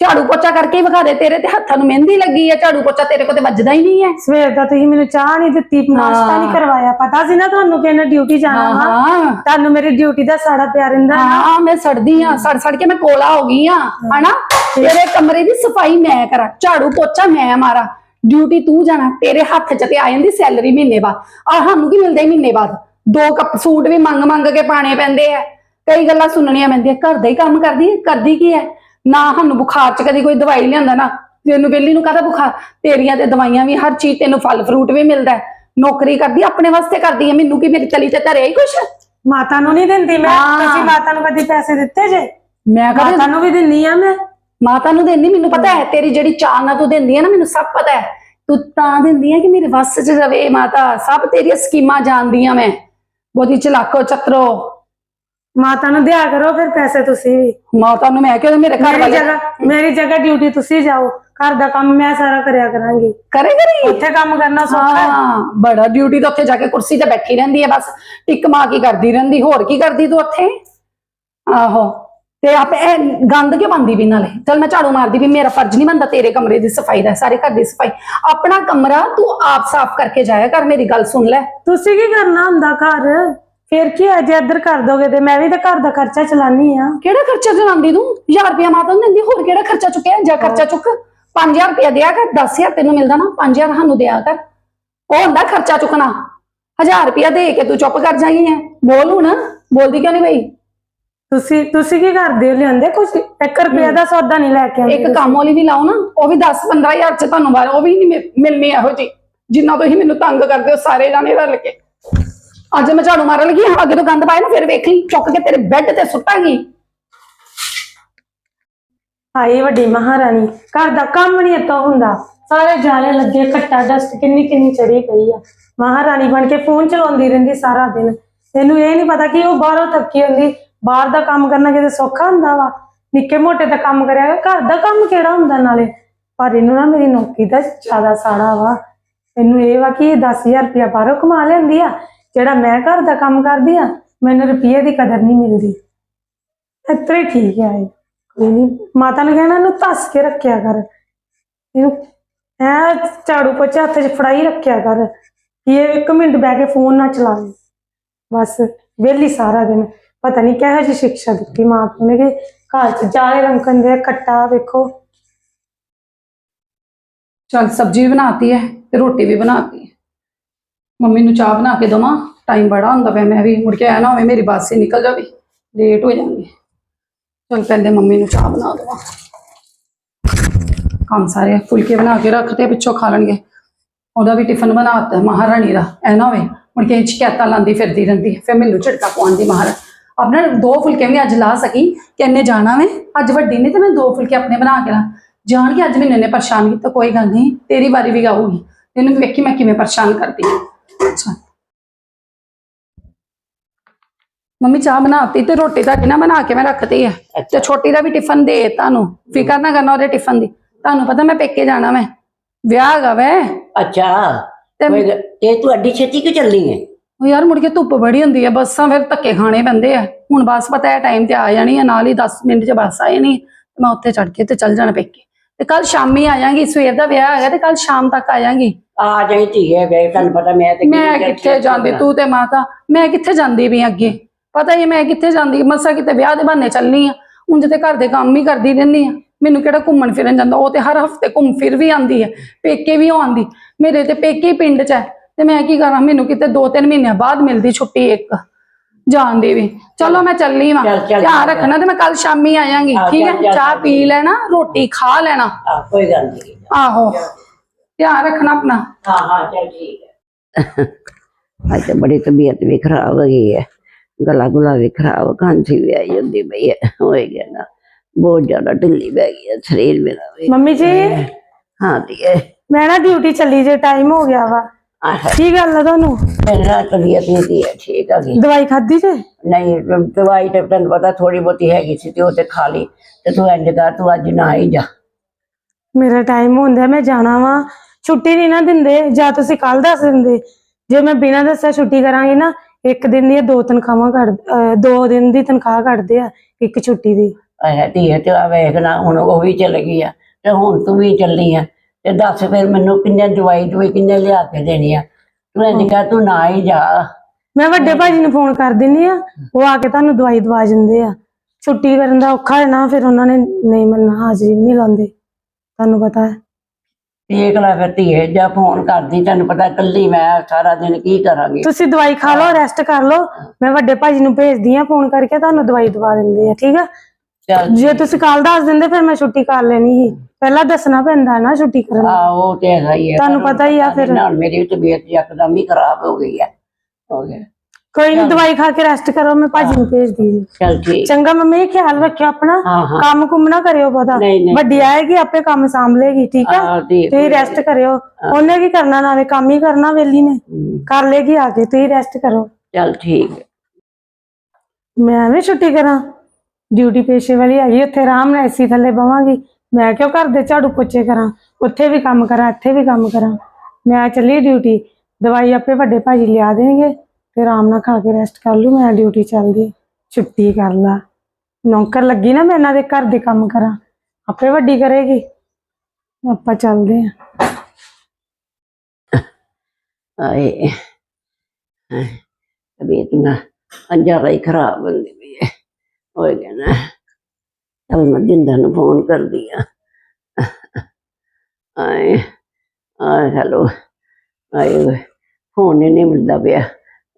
ਝਾੜੂ ਪੋਚਾ ਕਰਕੇ ਹੀ ਵਿਖਾ ਦੇ ਤੇਰੇ ਤੇ ਹੱਥਾਂ ਨੂੰ ਮਹਿੰਦੀ ਲੱਗੀ ਹੈ ਝਾੜੂ ਪੋਚਾ ਤੇਰੇ ਕੋਲ ਤੇ ਵੱਜਦਾ ਹੀ ਨਹੀਂ ਹੈ। ਸਵੇਰ ਦਾ ਤੁਸੀਂ ਮੈਨੂੰ ਚਾਹ ਨਹੀਂ ਦਿੱਤੀ ਨਾਸ਼ਤਾ ਨਹੀਂ। ਕਰਵਾਇਆ। ਪਤਾ ਸੀ ਨਾ ਤੁਹਾਨੂੰ ਕਿ ਇਹਨੇ ਡਿਊਟੀ ਜਾਣਾ ਵਾ? ਤੁਹਾਨੂੰ ਮੇਰੀ ਡਿਊਟੀ ਦਾ ਸਾੜਾ ਪਿਆ ਰਹਿੰਦਾ ਹਾਂ ਮੈਂ ਸੜਦੀ ਆ ਸੜ ਸੜ ਕੇ ਮੈਂ ਕੋਲਾ ਹੋ ਗਈ ਆ ਹਨਾ? ਤੇਰੇ ਕਮਰੇ ਦੀ ਸਫ਼ਾਈ ਮੈਂ ਕਰਾਂ ਝਾੜੂ ਪੋਚਾ ਮੈਂ ਮਾਰਾਂ। ਡਿਊਟੀ ਤੂੰ ਜਾਣਾ ਤੇਰੇ ਹੱਥ 'ਚ ਤੇ ਆ ਜਾਂਦੀ ਸੈਲਰੀ ਮਹੀਨੇ ਬਾਅਦ। ਆ ਸਾਨੂੰ ਕੀ ਮਿਲਦਾ ਹੀ ਮਹੀਨੇ ਬਾਅਦ? ਦੋ ਕੱਪ ਸੂਟ ਵੀ ਮੰਗ ਮੰਗ ਕੇ ਪਾਣੇ ਪੈਂਦੇ ਆ। ਕਈ ਗੱਲਾਂ ਸੁਣਨੀਆਂ ਪੈਂਦੀਆਂ ਘਰ ਦਾ ਹੀ ਕੰਮ ਕਰਦੀ ਕਰਦੀ ਕੀ ਹੈ? ਨਾ ਸਾਨੂੰ ਬੁਖਾਰ 'ਚ ਕਦੀ ਕੋਈ ਦਵਾਈ ਲਿਆਂਦਾ ਨਾ। ਤੈਨੂੰ ਵੇਲੀ ਨੂੰ ਕਾਹਦਾ ਬੁਖਾਰ? ਤੇਰੀਆਂ ਤੇ ਦਵਾਈਆਂ ਵੀ ਹਰ ਚੀਜ਼ ਤੈਨੂੰ ਫਲ ਫਰੂਟ ਵੀ ਮਿਲਦਾ। ਨੌਕਰੀ ਕਰਦੀ ਆਪਣੇ ਵਾਸਤੇ ਕਰਦੀ ਹੈ। ਮੈਨੂੰ ਕੀ ਮੇਰੀ ਤਲੀ ਤੇ ਧਰਿਆ ਹੀ ਕੁਛ? ਮਾਤਾ ਨੂੰ ਨਹੀਂ ਦਿੰਦੀ ਮੈਂ। ਹਾਂ। ਤੁਸੀਂ ਮਾਤਾ ਨੂੰ ਕਦੀ ਪੈਸੇ ਦਿੱਤੇ ਜੇ? ਮੈਂ ਕਦੇ ਮਾਤਾ ਨੂੰ ਵੀ ਦਿੰਨੀ ਆ ਮੈਂ। ਮਾਤਾ ਨੂੰ ਦਿੰਦੀ ਮੈਨੂੰ ਪਤਾ ਹੈ। ਤੇਰੀ ਜਿਹੜੀ ਚਾਹ ਨਾ ਤੂੰ ਦਿੰਦੀ ਹੈ ਨਾ ਮੈਨੂੰ ਸਭ ਪਤਾ ਹੈ। ਤੂੰ ਤਾਂ ਦਿੰਦੀ ਹੈ ਕਿ ਮੇਰੇ ਵੱਸ 'ਚ ਰਵੇ ਮਾਤਾ। ਸਭ ਤੇਰੀਆਂ ਸਕੀਮਾਂ ਜਾਣਦੀਆਂ ਮੈਂ। ਬਹੁਤੀ ਚਲਾਕੋ ਚਤਰੋ। ਮਾਤਾ ਨੂੰ ਦਿਆ ਕਰੋ ਫਿਰ ਪੈਸੇ ਤੁਸੀਂ ਵੀ। ਮਾਤਾ ਨੂੰ ਮੈਂ ਕਿਹਾ ਮੇਰੇ ਘਰ ਮੇਰੀ ਵਾਲੇ ਜਗ੍ਹਾ ਮੇਰੀ ਜਗ੍ਹਾ ਡਿਊਟੀ ਤੁਸੀਂ ਜਾਓ। ਘਰ ਦਾ ਕੰਮ ਮੈਂ ਸਾਰਾ ਕਰਿਆ ਕਰਾਂਗੀ। ਕਰੇ ਕਰੀ? ਉੱਥੇ ਕੰਮ ਕਰਨਾ ਸੌਖਾ ਹੈ। ਹਾਂ ਬੜਾ ਡਿਊਟੀ ਤੇ ਉੱਥੇ ਜਾ ਕੇ ਕੁਰਸੀ ਤੇ ਬੈਠੀ ਰਹਿੰਦੀ ਹੈ ਬਸ। ਟਿਕ ਮਾ ਕੀ ਕਰਦੀ ਰਹਿੰਦੀ ਹੋਰ ਕੀ ਕਰਦੀ ਤੂੰ ਉੱਥੇ? ਆਹੋ। ਤੇ ਆਪ ਇਹ ਗੰਦ ਕਿਉਂ ਪਾਉਂਦੀ ਵੀ ਨਾਲੇ? ਚਲ ਮੈਂ ਝਾੜੂ ਮਾਰਦੀ ਵੀ ਮੇਰਾ ਫਰਜ਼ ਨਹੀਂ ਬਣਦਾ ਤੇਰੇ ਕਮਰੇ ਦੀ ਸਫ਼ਾਈ ਦਾ ਸਾਰੇ ਘਰ ਦੀ ਸਫ਼ਾਈ। ਆਪਣਾ ਕਮਰਾ ਤੂੰ ਆਪ ਸਾਫ਼ ਕਰਕੇ ਜਾਇਆ ਕਰ ਮੇਰੀ ਗੱਲ ਸੁਣ ਲੈ। ਤੁਸੀਂ ਕੀ ਕਰਨਾ ਹੁੰਦਾ ਘਰ? ਫਿਰ ਕੀ ਹੈ ਜੇ ਇੱਧਰ ਕਰ ਦੋਗੇ ਤੇ ਮੈਂ ਵੀ ਤਾਂ ਘਰ ਦਾ ਖਰਚਾ ਚਲਾਨੀ ਆ। ਕਿਹੜਾ ਖਰਚਾ ਚਲਾਉਂਦੀ ਤੂੰ? 1000 ਰੁਪਇਆ ਮਾਤਾ ਨੂੰ ਦਿੰਦੀ ਹੋਰ ਕਿਹੜਾ ਖਰਚਾ ਚੁੱਕਿਆ? ਜਾ ਖਰਚਾ ਚੁੱਕ। 5000 ਰੁਪਇਆ ਦਿਆ ਕਰ 10000 ਤੈਨੂੰ ਮਿਲਦਾ ਨਾ 5000 ਸਾਨੂੰ ਦਿਆ ਕਰ। ਉਹ ਹੁੰਦਾ ਖਰਚਾ ਚੁੱਕਣਾ। 1000 ਰੁਪਇਆ ਦੇ ਕੇ ਤੂੰ ਚੁੱਪ ਕਰ ਜਾਈ ਹੈ ਬੋਲ ਹੁਣ ਬੋਲਦੀ ਕਿਉਂ ਨਹੀਂ ਬਈ ਤੁਸੀਂ ਤੁਸੀਂ ਕੀ ਕਰਦੇ ਹੋ ਲਿਆਂਦੇ ਕੁਝ 1 ਰੁਪਿਆ ਦਾ ਸੌਦਾ ਨਹੀਂ ਲੈ ਕੇ ਆਉਂਦੇ ਇੱਕ ਕੰਮ ਵਾਲੀ ਵੀ ਲਾਓ ਨਾ ਉਹ ਵੀ 10 15000 ਚ ਤੁਹਾਨੂੰ ਬਾਰ ਉਹ ਵੀ ਨਹੀਂ ਮਿਲਣੀ ਇਹੋ ਜੀ ਜਿੰਨਾ ਤੁਸੀਂ ਮੈਨੂੰ ਤੰਗ ਕਰਦੇ ਹੋ ਸਾਰੇ ਜਾਣੇ ਰਲ ਕੇ। ਅੱਜ ਮੈਂ ਝਾੜੂ ਮਾਰਨ ਲੱਗੀ ਹਾਂ, ਅੱਗੇ ਤੋਂ ਗੰਦ ਪਾਇਆ ਨਾ ਫਿਰ ਵੇਖ ਚੁੱਕ ਕੇ ਤੇਰੇ ਬੈੱਡ ਤੇ ਸੁੱਟਾਂਗੀ। ਹਾਈ ਵੱਡੀ ਮਹਾਰਾਣੀ ਘਰ ਦਾ ਕੰਮ ਨਹੀਂ ਇੱਥੋਂ ਹੁੰਦਾ। ਸਾਰੇ ਜਾਲੇ ਲੱਗੇ ਘੱਟਾ ਡਸਟ ਕਿੰਨੀ ਕਿੰਨੀ ਚੜੀ ਪਈ ਆ। ਮਹਾਰਾਣੀ ਬਣ ਕੇ ਫੋਨ ਚਲਾਉਂਦੀ ਰਹਿੰਦੀ ਸਾਰਾ ਦਿਨ। ਇਹਨੂੰ ਇਹ ਨਹੀਂ ਪਤਾ ਕਿ ਉਹ ਬਾਹਰੋਂ ਥੱਕੀ ਹੁੰਦੀ ਬਾਹਰ ਦਾ ਕੰਮ ਕਰਨਾ ਕਿਤੇ ਸੌਖਾ ਹੁੰਦਾ ਵਾ। ਨਿੱਕੇ ਮੋਟੇ ਦਾ ਕੰਮ ਕਰਿਆ ਘਰ ਦਾ ਕੰਮ ਕਿਹੜਾ ਹੁੰਦਾ ਨਾਲੇ? ਪਰ ਇਹਨੂੰ ਨਾ ਮੇਰੀ ਨੌਕਰੀ ਦਾ ਜ਼ਿਆਦਾ ਸਾੜਾ ਵਾ। ਇਹਨੂੰ ਇਹ ਵਾ ਕਿ ਇਹ 10000 ਰੁਪਇਆ ਬਾਹਰੋਂ ਕਮਾ ਲੈਂਦੀ ਆ। ਜਿਹੜਾ ਮੈਂ ਘਰ ਦਾ ਕੰਮ ਕਰਦੀ ਆ, ਮੈਨੂੰ ਰੁਪਈਏ ਦੀ ਕਦਰ ਨਹੀਂ ਮਿਲਦੀ। ਇੱਥੇ ਠੀਕ ਹੈ ਇਹ। ਕੋਈ ਨਹੀਂ ਮਾਤਾ ਨੇ ਕਹਿਣਾ ਇਹਨੂੰ ਧੱਸ ਕੇ ਰੱਖਿਆ ਕਰ। ਇਹਨੂੰ ਐ ਝਾੜੂ ਪੋਚਾ ਹੱਥ 'ਚ ਫੜਾਈ ਰੱਖਿਆ ਕਰ ਕਿ ਇਹ ਇੱਕ ਮਿੰਟ ਬਹਿ ਕੇ ਫੋਨ ਨਾ ਚਲਾਵੇ। ਬਸ, ਵਿਹਲੀ ਸਾਰਾ ਦਿਨ। ਪਤਾ ਨਹੀਂ ਕਿਹੋ ਜਿਹੀ ਸਿੱਖਿਆ ਦਿੱਤੀ ਮਾਂ ਪਿਓ ਨੇ ਕਿ ਘਰ 'ਚ ਜਾਲੇ ਰੰਕਣ ਦੇ ਕੱਟਾ ਵੇਖੋ। ਚਲ ਸਬਜ਼ੀ ਵੀ ਬਣਾਤੀ ਹੈ ਤੇ ਰੋਟੀ ਵੀ ਬਣਾਤੀ ਹੈ ਮੰਮੀ ਨੂੰ ਚਾਹ ਬਣਾ ਕੇ ਦਵਾਂ ਟਾਈਮ ਬੜਾ ਹੁੰਦਾ ਪਿਆ, ਮੈਂ ਵੀ ਮੁੜ ਕੇ ਆਇਆ ਨਾ ਹੋਵੇ ਮੇਰੀ ਬੱਸ ਹੀ ਨਿਕਲ ਜਾਵੇ ਲੇਟ ਹੋ ਜਾਵਾਂਗੇ ਚਲ ਪਹਿਲੇ ਮੰਮੀ ਨੂੰ ਚਾਹ ਬਣਾ ਦਵਾਂ। ਕੰਮ ਸਾਰੇ ਫੁਲਕੇ ਬਣਾ ਕੇ ਰੱਖਤੇ ਪਿੱਛੋਂ ਖਾ ਲੈਣਗੇ। ਉਹਦਾ ਵੀ ਟਿਫਨ ਬਣਾਤਾ ਮਹਾਰਾਣੀ ਦਾ, ਐ ਨਾ ਹੋਵੇ, ਮੁੜ ਕੇ ਸ਼ਿਕਾਇਤਾਂ ਲਾਂਦੀ ਫਿਰਦੀ ਰਹਿੰਦੀ, ਫਿਰ ਮੈਨੂੰ ਝਟਕਾ ਪਾਉਂਦੀ ਮਹਾਰਾਣੀ। ਆਪਣਾ ਦੋ ਫੁਲਕੇ ਵੀ ਅੱਜ ਲਾ ਸਕੀ ਕਿ ਇਹਨੇ ਜਾਣਾ ਵੇ, ਅੱਜ ਵੱਡੀ ਨੇ ਤੇ ਮੈਂ ਦੋ ਫੁਲਕੇ ਆਪਣੇ ਬਣਾ ਕੇ ਲਾ। ਜਾਣ ਕੇ ਅੱਜ ਮੈਨੂੰ ਇਹਨੇ ਪਰੇਸ਼ਾਨ ਕੀਤਾ, ਕੋਈ ਗੱਲ ਨਹੀਂ, ਤੇਰੀ ਵਾਰੀ ਵੀ ਗਾਊਗੀ ਤੈਨੂੰ ਵੇਖੀ ਮੈਂ ਕਿਵੇਂ ਪਰੇਸ਼ਾਨ ਕਰਦੀ ਹਾਂ। ਅੱਛਾ। ਮੰਮੀ ਚਾਹ ਬਣਾਤੀ ਤੇ ਰੋਟੀ ਤਾਂ ਨਾ ਬਣਾ ਕੇ ਮੈਂ ਰੱਖਤੀ ਹੈ ਤੇ ਛੋਟੀ ਦਾ ਵੀ ਟਿਫਨ ਦੇ ਤੁਹਾਨੂੰ। ਫਿਕਰ ਨਾ ਕਰਨਾ ਉਹਦੇ ਟਿਫਨ ਦੀ। ਤੁਹਾਨੂੰ ਪਤਾ ਮੈਂ ਪੇਕੇ ਜਾਣਾ ਮੈਂ ਵਿਆਹ ਹੈਗਾ ਵੈ। ਅੱਛਾ। ਤੇ ਕੋਈ ਗੱਲ- ਤੇ ਤੂੰ ਅੱਡੀ ਛੇਤੀ ਕਿਉਂ ਚੱਲੀ ਹੈ ਉਹ ਯਾਰ ਮੁੜ ਕੇ ਧੁੱਪ ਬੜੀ ਹੁੰਦੀ ਹੈ ਬੱਸਾਂ ਫਿਰ ਧੱਕੇ ਖਾਣੇ ਪੈਂਦੇ ਆ। ਹੁਣ ਬੱਸ ਪਤਾ ਹੈ ਟਾਈਮ ਤੇ ਆ ਜਾਣੀ ਹੈ ਨਾਲ ਹੀ 10 ਮਿੰਟ 'ਚ ਬੱਸ ਆ ਜਾਣੀ। ਮੈਂ ਉੱਥੇ ਚੜ ਕੇ ਤੇ ਚੱਲ ਜਾਣਾ ਪੇਕੇ। ਤੇ ਕੱਲ ਸ਼ਾਮੀ ਆ ਜਾਾਂਗੀ ਸਵੇਰ ਦਾ ਵਿਆਹ ਹੈਗਾ ਤੇ ਕੱਲ ਸ਼ਾਮ ਤੱਕ ਆ ਜਾਾਂਗੀ ਆ ਜਾਈ ਧੀਏ ਵੇ ਤੁਹਾਨੂੰ ਪਤਾ ਮੈਂ ਤੇ ਮੈਂ ਕਿੱਥੇ ਜਾਂਦੀ ਤੂੰ ਤੇ ਮਾਤਾ ਮੈਂ ਕਿੱਥੇ ਜਾਂਦੀ ਵੀ ਅੱਗੇ? ਪਤਾ ਹੀ ਮੈਂ ਕਿੱਥੇ ਜਾਂਦੀ ਮਸਾ ਕਿਤੇ ਵਿਆਹ ਦੇ ਬਹਾਨੇ ਚੱਲਣੀ ਆ। ਉਂਝ ਤੇ ਘਰ ਦੇ ਕੰਮ ਹੀ ਕਰਦੀ ਰਹਿੰਦੀ ਆ। ਮੈਨੂੰ ਕਿਹੜਾ ਘੁੰਮਣ ਫਿਰਨ ਜਾਂਦਾ ਉਹ ਤੇ ਹਰ ਹਫ਼ਤੇ ਘੁੰਮ ਫਿਰ ਵੀ ਆਂਦੀ ਹੈ ਪੇਕੇ ਵੀ ਆਂਦੀ ਮੇਰੇ ਤੇ ਪੇਕੇ ਪਿੰਡ 'ਚ ਹੈ। ਤੇ ਮੈਂ ਕੀ ਕਰਾਂ ਮੈਨੂੰ ਕਿਤੇ 2-3 ਮਹੀਨਿਆਂ ਬਾਅਦ ਮਿਲਦੀ ਛੁੱਟੀ ਇੱਕ। ਜਾਣ ਦੀ ਵੀ ਚਲੋ ਮੈਂ ਚੱਲੀ ਵਾਂ। ਚੱਲ, ਚੱਲ, ਧਿਆਨ ਚੱਲ। ਰੱਖਣਾ ਤੇ ਮੈਂ ਕੱਲ ਸ਼ਾਮੀ ਆ ਜਾਾਂਗੀ ਹਾਂ, ਠੀਕ ਚੱਲ, ਹੈ ਚੱਲ, ਚਾਹ ਚੱਲ। ਪੀ ਲੈਣਾ ਰੋਟੀ ਖਾ ਲੈਣਾ। ਆ ਕੋਈ ਗੱਲ ਨਹੀਂ। ਆਹੋ। ਧਿਆਨ ਰੱਖਣਾ ਆਪਣਾ। ਹਾਂ ਹਾਂ ਚੱਲ ਠੀਕ ਹੈ ਅੱਜ ਤਾਂ ਬੜੀ ਤਬੀਅਤ ਵੀ ਖਰਾਬ ਹੋ ਗਈ ਹੈ ਗਲਾ ਗੁਲਾ ਵੀ ਖਰਾਬ ਖਾਂਸੀ ਵੀ ਆਈ ਹੁੰਦੀ ਪਈ ਹੈ ਹੋਏ ਗਿਆ ਨਾ। ਬਹੁਤ ਜ਼ਿਆਦਾ ਢਿੱਲੀ ਬਹਿ ਗਈ ਹੈ ਸਰੀਰ ਮੇਰਾ ਵੀ। ਮੰਮੀ ਜੀ? ਹਾਂ ਧੀਏ। ਮੈਂ ਨਾ ਡਿਊਟੀ ਚੱਲੀ ਜੇ ਟਾਈਮ ਹੋ ਗਿਆ ਵਾ। ਕੀ ਗੱਲ ਆ ਤੁਹਾਨੂੰ? ਮੇਰਾ ਤਬੀਅਤ ਨਹੀਂ ਧੀਏ ਠੀਕ ਆ ਗਈ। ਦਵਾਈ ਖਾਧੀ ਜੇ? ਨਹੀਂ ਦਵਾਈ ਤੇ ਤੈਨੂੰ ਪਤਾ ਥੋੜੀ ਬਹੁਤੀ ਹੈਗੀ ਸੀ ਤੇ ਉਹ ਤੇ ਖਾ ਲਈ। ਤੇ ਤੂੰ ਇੰਜ ਕਰ ਤੂੰ ਅੱਜ ਨਾ ਹੀ ਜਾ। ਮੇਰਾ ਟਾਈਮ ਹੁੰਦਾ ਮੈਂ ਜਾਣਾ ਵਾ। ਛੁੱਟੀ ਨਹੀਂ ਨਾ ਦਿੰਦੇ ਜਾਂ ਤੁਸੀਂ ਕੱਲ ਦੱਸ ਦਿੰਦੇ। ਜੇ ਮੈਂ ਬਿਨਾਂ ਦੱਸਿਆ ਛੁੱਟੀ ਕਰਾਂਗੀ ਨਾ ਇੱਕ ਦਿਨ ਦੀਆਂ ਦੋ ਤਨਖਾਹਾਂ ਕੱਢ ਦੋ ਦਿਨ ਦੀ ਤਨਖਾਹ ਕੱਢਦੇ ਆ ਇੱਕ ਛੁੱਟੀ ਦੀ। ਆਇਆ ਧੀਏ ਤੇ ਆ ਵੇਖ ਨਾ ਹੁਣ ਉਹ ਵੀ ਚਲ ਗਈ ਆ ਤੇ ਹੁਣ ਤੂੰ ਵੀ ਚੱਲੀ ਆ। ਤੇ ਦੱਸ ਫਿਰ ਮੈਨੂੰ ਕਿੰਨੇ ਦਵਾਈ ਦਵਾਈ ਕਿੰਨੇ ਲਿਆ ਕੇ ਦੇਣੀ ਆ। ਤੂੰ ਇੰਜ ਕਹਿ ਤੂੰ ਨਾ ਹੀ ਜਾ। ਮੈਂ ਵੱਡੇ ਭਾਜੀ ਨੂੰ ਫੋਨ ਕਰ ਦਿੰਨੀ ਆ ਉਹ ਆ ਕੇ ਤੁਹਾਨੂੰ ਦਵਾਈ ਦਵਾ ਜਾਂਦੇ ਆ। ਛੁੱਟੀ ਕਰਨ ਦਾ ਔਖਾ ਹੈ ਨਾ ਫਿਰ ਉਹਨਾਂ ਨੇ ਨਹੀਂ ਮੰਨਣਾ ਹਾਜ਼ਰੀ ਨਹੀਂ ਲਾਉਂਦੇ। ਤੁਹਾਨੂੰ ਪਤਾ ਹੈ। ਦੇਖ ਲੈ ਫਿਰ ਧੀਏ ਜਾਂ ਫੋਨ ਕਰਦੀ ਤੈਨੂੰ ਪਤਾ ਕੱਲੀ ਮੈਂ ਸਾਰਾ ਦਿਨ ਕੀ ਕਰਾਂਗੀ। ਤੁਸੀਂ ਦਵਾਈ ਖਾ ਲਓ ਰੈਸਟ ਕਰ ਲਓ। ਮੈਂ ਵੱਡੇ ਭਾਜੀ ਨੂੰ ਭੇਜਦੀ ਆ ਫੋਨ ਕਰਕੇ ਤੁਹਾਨੂੰ ਦਵਾਈ ਦਵਾ ਦਿੰਦੇ ਆ ਠੀਕ ਆ? ਚੱਲ ਜੇ ਤੁਸੀਂ ਕੱਲ ਦੱਸ ਦਿੰਦੇ ਫਿਰ ਮੈਂ ਛੁੱਟੀ ਕਰ ਲੈਣੀ ਸੀ। ਪਹਿਲਾਂ ਦੱਸਣਾ ਪੈਂਦਾ ਨਾ ਛੁੱਟੀ ਕਰਨ ਦਾ। ਆ ਉਹ ਤੇ ਹੈਗਾ ਹੀ ਹੈ ਤੁਹਾਨੂੰ ਪਤਾ ਹੀ ਆ ਫਿਰ। ਨਾਲ ਮੇਰੀ ਵੀ ਤਬੀਅਤ ਯਕਦਮ ਹੀ ਖਰਾਬ ਹੋ ਗਈ ਹੈ ਹੋ ਗਿਆ। ਕੋਈ ਨਹੀਂ ਦਵਾਈ ਖਾ ਕੇ ਰੈਸਟ ਕਰੋ ਮੈਂ ਭਾਜੀ ਨੂੰ ਭੇਜਦੀ ਜੀ ਚੱਲ ਠੀਕ। ਚੰਗਾ ਮੰਮੀ ਖਿਆਲ ਰੱਖਿਓ ਆਪਣਾ। ਹਾਂ ਹਾਂ। ਕੰਮ ਕੁੰਮ ਨਾ ਕਰਿਓ ਪਤਾ ਨਹੀਂ ਨਹੀਂ ਵੱਡੀ ਆਏਗੀ ਆਪੇ ਕੰਮ ਸਾਂਭ ਲੇਗੀ ਠੀਕ ਆ? ਆ ਠੀਕ ਤੁਸੀਂ ਰੈਸਟ ਕਰਿਓ। ਉਹਨੇ ਕੀ ਕਰਨਾ ਨਾਲੇ ਕੰਮ ਹੀ ਕਰਨਾ ਵੇਲੀ ਨੇ। ਕਰ ਲੇਗੀ ਆ ਕੇ ਤੁਸੀਂ ਰੈਸਟ ਕਰੋ। ਚੱਲ ਠੀਕ। ਹੈ। ਮੈਂ ਐਵੇਂ ਛੁੱਟੀ ਕਰਾਂ। ਡਿਊਟੀ ਪੇਸ਼ੇ ਵਾਲੀ ਹੈਗੀ, ਉੱਥੇ ਆਰਾਮ ਨਾਲ ਏਸੀ ਥੱਲੇ ਬਵਾਂਗੀ। ਮੈਂ ਕਿਉਂ ਘਰ ਦੇ ਝਾੜੂ ਪੋਚੇ ਕਰਾਂ? ਉੱਥੇ ਵੀ ਕੰਮ ਕਰਾਂ, ਇੱਥੇ ਵੀ ਕੰਮ ਕਰਾਂ। ਮੈਂ ਚੱਲੀ ਡਿਊਟੀ, ਦਵਾਈ ਆਪੇ ਵੱਡੇ ਭਾਜੀ ਲਿਆ ਦੇਣਗੇ, ਤੇ ਆਰਾਮ ਨਾਲ ਖਾ ਕੇ ਰੈਸਟ ਕਰ ਲੂ ਮੈਂ ਡਿਊਟੀ ਚੱਲਦੀ, ਛੁੱਟੀ ਕਰ ਲਾ। ਨੌਕਰ ਲੱਗੀ ਨਾ ਮੈਂ ਇਹਨਾਂ ਦੇ ਘਰ ਦੇ ਕੰਮ ਕਰਾਂ, ਆਪੇ ਵੱਡੀ ਕਰੇਗੀ। ਆਪਾਂ ਚੱਲਦੇ ਆਂ। ਆਏ ਤਬੀਅਤ ਨਾ ਅੰਜਾਰਾ ਹੀ ਖਰਾਬ ਹੁੰਦੀ। ਹੈ ਹੋ। ਗਿਆ ਨਾ ਮੈਂ ਜਿੰਦਾ ਨੂੰ ਫੋਨ ਕਰਦੀ ਆ ਆਏ ਆ ਹੈਲੋ ਆਏ ਫੋਨ ਹੀ ਨਹੀਂ ਮਿਲਦਾ ਪਿਆ।